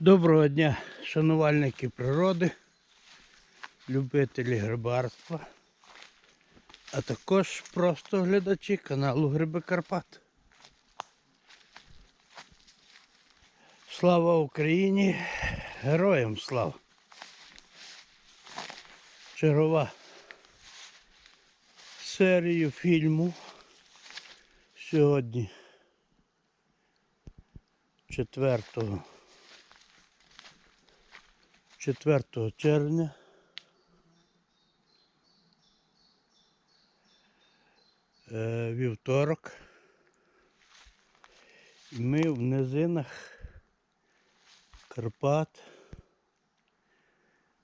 Доброго дня, шанувальники природи, любителі грибарства, а також просто глядачі каналу Гриби Карпат. Слава Україні! Героям слава! Чергова серію фільму сьогодні 4 4 червня. Е, Вівторок. Ми в низинах Карпат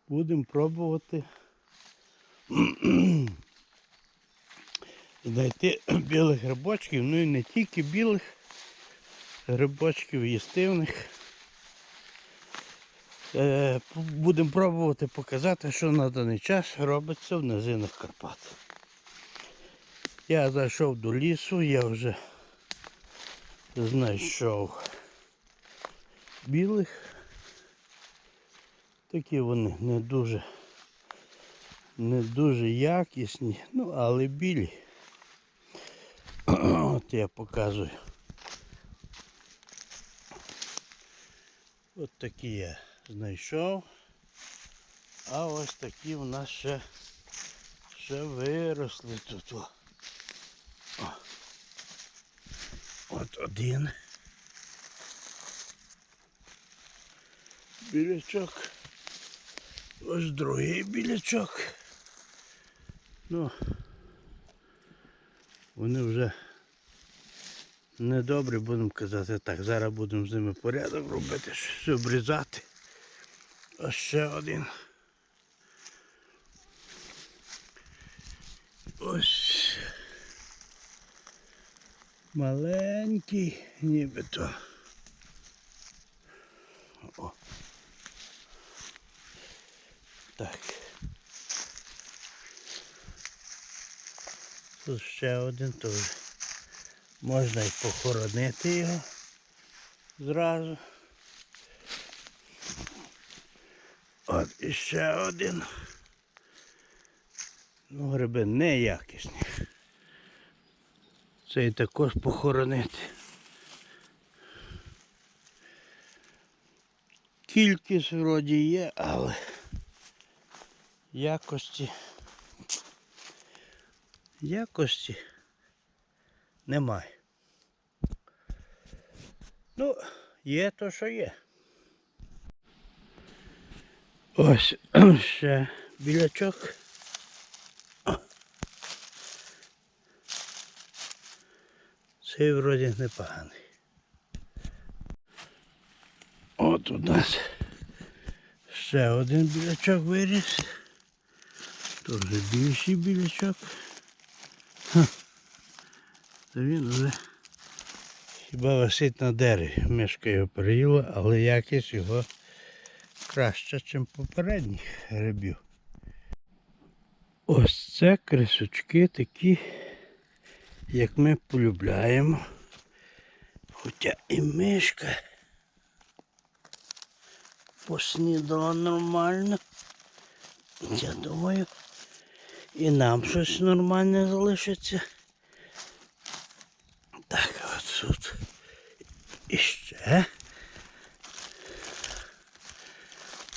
будемо пробувати знайти білих грибочків, ну і не тільки білих грибочків їстивних. Е, Будемо пробувати показати, що на даний час робиться в низинах Карпат. Я зайшов до лісу, я вже знайшов білих. Такі вони не дуже не дуже якісні, ну але білі. От я показую. От такі я знайшов. А ось такі в нас ще, ще виросли тут. О. От один. Білячок. Ось другий білячок. Ну, вони вже недобрі, будемо казати так. Зараз будемо з ними порядок робити, щось обрізати. Ще один. Ось. Маленький, нібито. О. Так. Тут ще один теж. Можна і похоронити його зразу. От іще один. Ну, гриби неякісні. Цей також похоронити. Кількість вроді є, але якості якості немає. Ну, є то, що є. Ось ще білячок. Цей вроді непоганий. От у нас ще один білячок виріс. Тоже більший білячок. Та він вже хіба висить на дереві. Мишка його приїла, але якість його краща, ніж попередніх грибів. Ось це крисочки такі, як ми полюбляємо. Хоча і мишка поснідала нормально. Я думаю, і нам щось нормальне залишиться. Так, от тут іще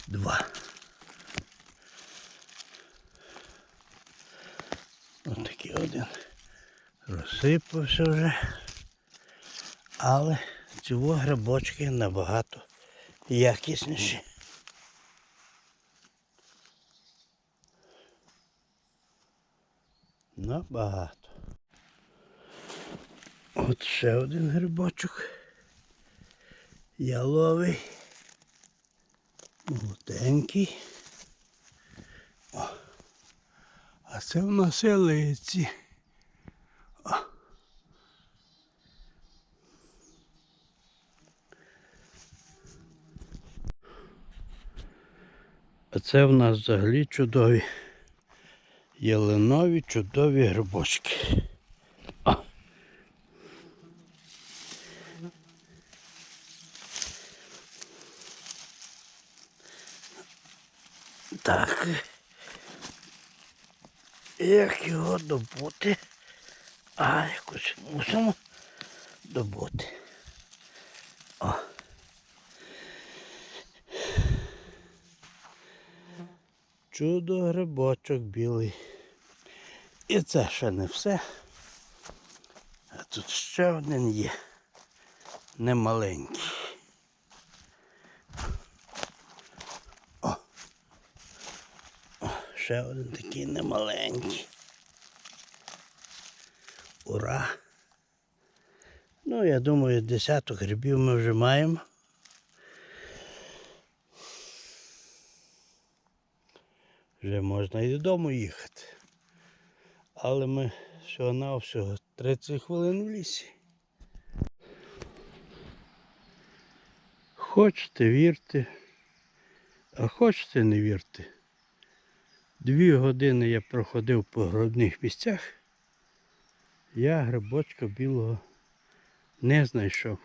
два. Ось такий один розсипався вже. Але цього грибочки набагато якісніші. Набагато. От ще один грибочок. Яловий. Молоденький. О. А це в нас ялиці. це в нас взагалі чудові ялинові чудові грибочки. О! Так. Як його добути? А, якось мусимо добути. О. Чудо грибочок білий. І це ще не все. А тут ще один є. Немаленький. О. О, ще один такий немаленький. Ура! Ну, я думаю, десяток грибів ми вже маємо. Вже можна і додому їхати. Але ми всього-навсього 30 хвилин в лісі. Хочете вірте, а хочете не вірте. Дві години я проходив по гробних місцях. Я грибочка білого не знайшов.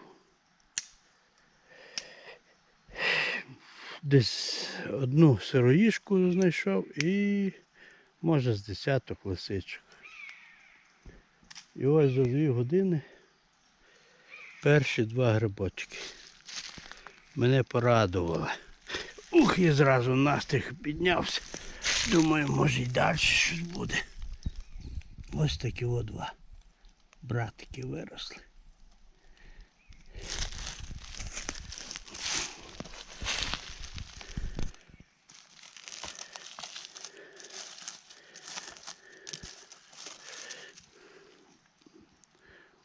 Десь одну сироїшку знайшов і може з десяток лисичок. І ось за дві години перші два грибочки. Мене порадували. Ух, і зразу настрій піднявся. Думаю, може і далі щось буде. Ось такі о два братики виросли.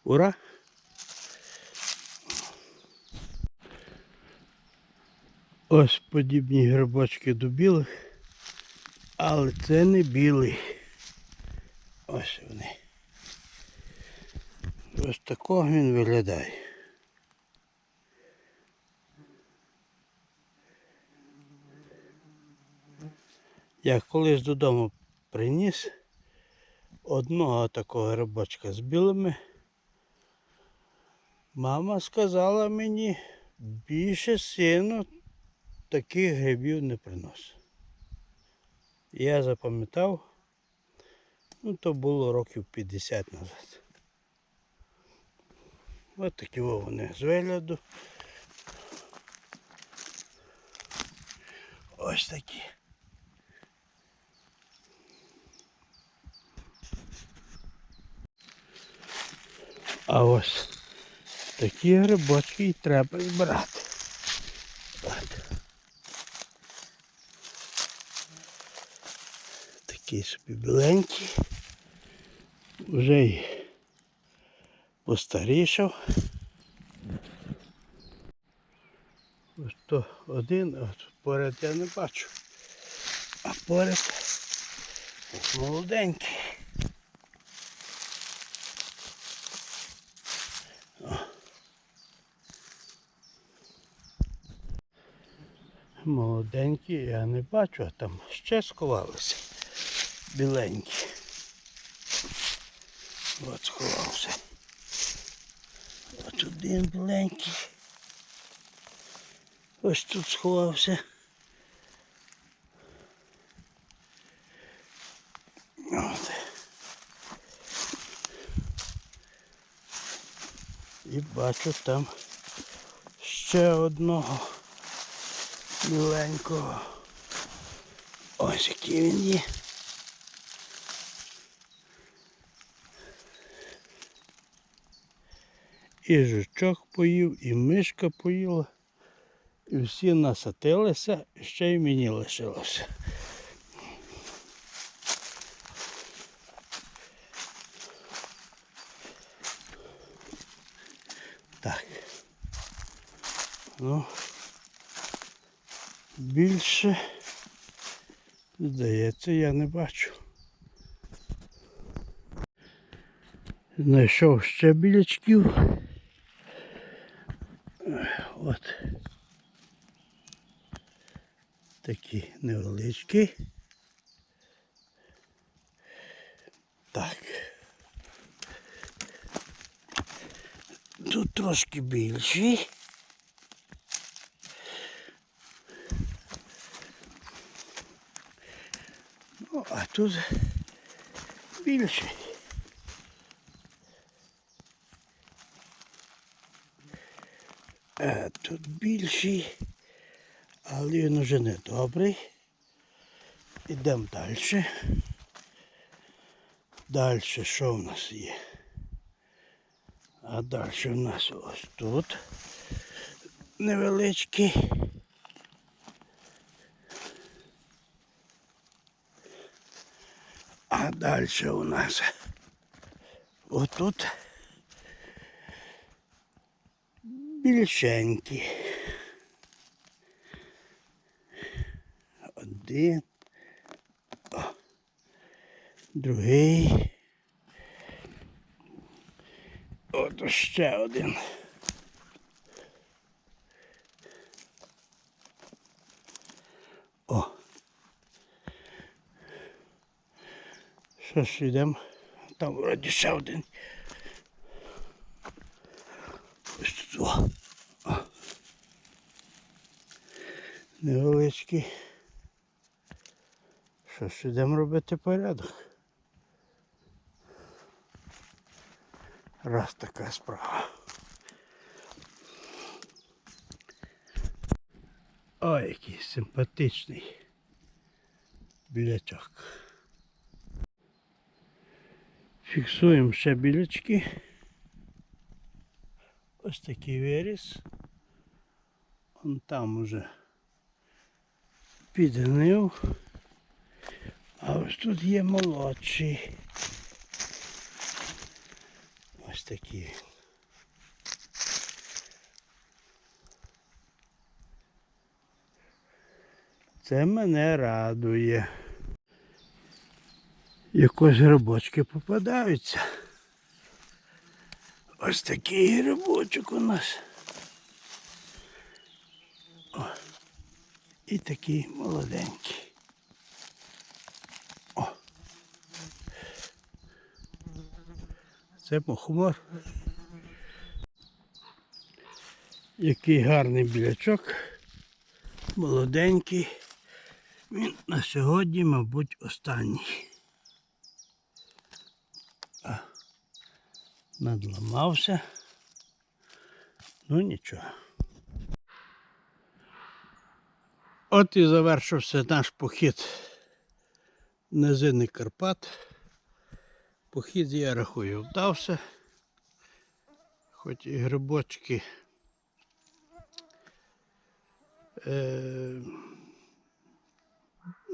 Ура! Ось подібні грибочки до білих, але це не білий. Ось вони. Ось такого він виглядає. Я колись додому приніс одного такого грибочка з білими. Мама сказала мені, більше сину таких грибів не приносить. Я запам'ятав, ну то було років 50 назад. Ось такі во вони з вигляду. Ось такі. А ось такі грибочки і треба збирати. От. Такий собі біленький. Вже й постарішав. Ось то один, а тут поряд я не бачу. А поряд молоденький. О. Молоденький я не бачу, а там ще сховалися. Біленькі. От сховався. От один біленький. Ось тут сховався. От. І бачу там ще одного біленького. Ось який він є. І жучок поїв, і мишка поїла. І всі насатилися, і ще й мені лишилося. Так. Ну, більше, здається, я не бачу. Знайшов ще білячків. От. Такі невеличкі. Так. Тут трошки більші. О, а тут більше. А тут більший, але він уже не добрий. Ідемо далі. Далі що в нас є? А далі в нас ось тут невеличкий. Далі у нас отут більшенькі. Один. О, другий. От ще один. Що ж йдемо? Там вроді ще один. Ось тут. О. Невеличкий. Що ж йдемо робити порядок? Раз така справа. Ой, який симпатичний білячок. Фіксуємо ще білячки. Ось такий виріс. Он там уже підгнив. А ось тут є молодший. Ось такі. Це мене радує. Якось грибочки попадаються. Ось такий грибочок у нас. О, і такий молоденький. О. Це мухомор. Який гарний білячок. Молоденький. Він на сьогодні, мабуть, останній. Надламався. Ну нічого. От і завершився наш похід низини Карпат. Похід, я рахую, вдався. Хоч і грибочки. Е,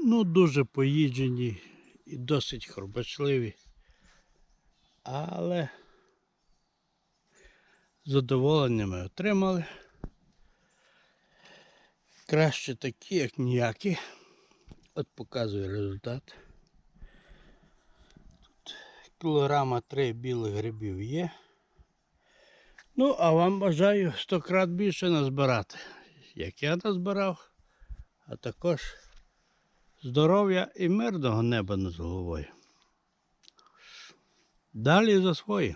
ну, дуже поїджені і досить хробачливі. Але задоволення ми отримали. Краще такі, як ніякі. От показує результат. Тут кілограма 3 білих грибів є. Ну, а вам бажаю 100 крат більше назбирати, як я назбирав, а також здоров'я і мирного неба над головою. Далі за своє.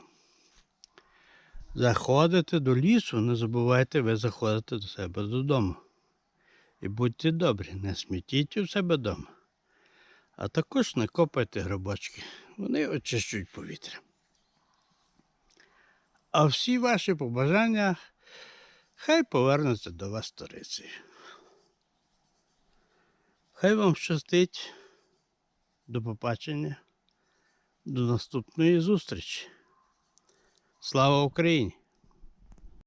Заходите до лісу, не забувайте, ви заходите до себе додому. І будьте добрі, не смітіть у себе вдома. А також не копайте грибочки. Вони очищують повітря. А всі ваші побажання хай повернуться до вас сторицею. Хай вам щастить. До побачення. До наступної зустрічі. Слава Україні!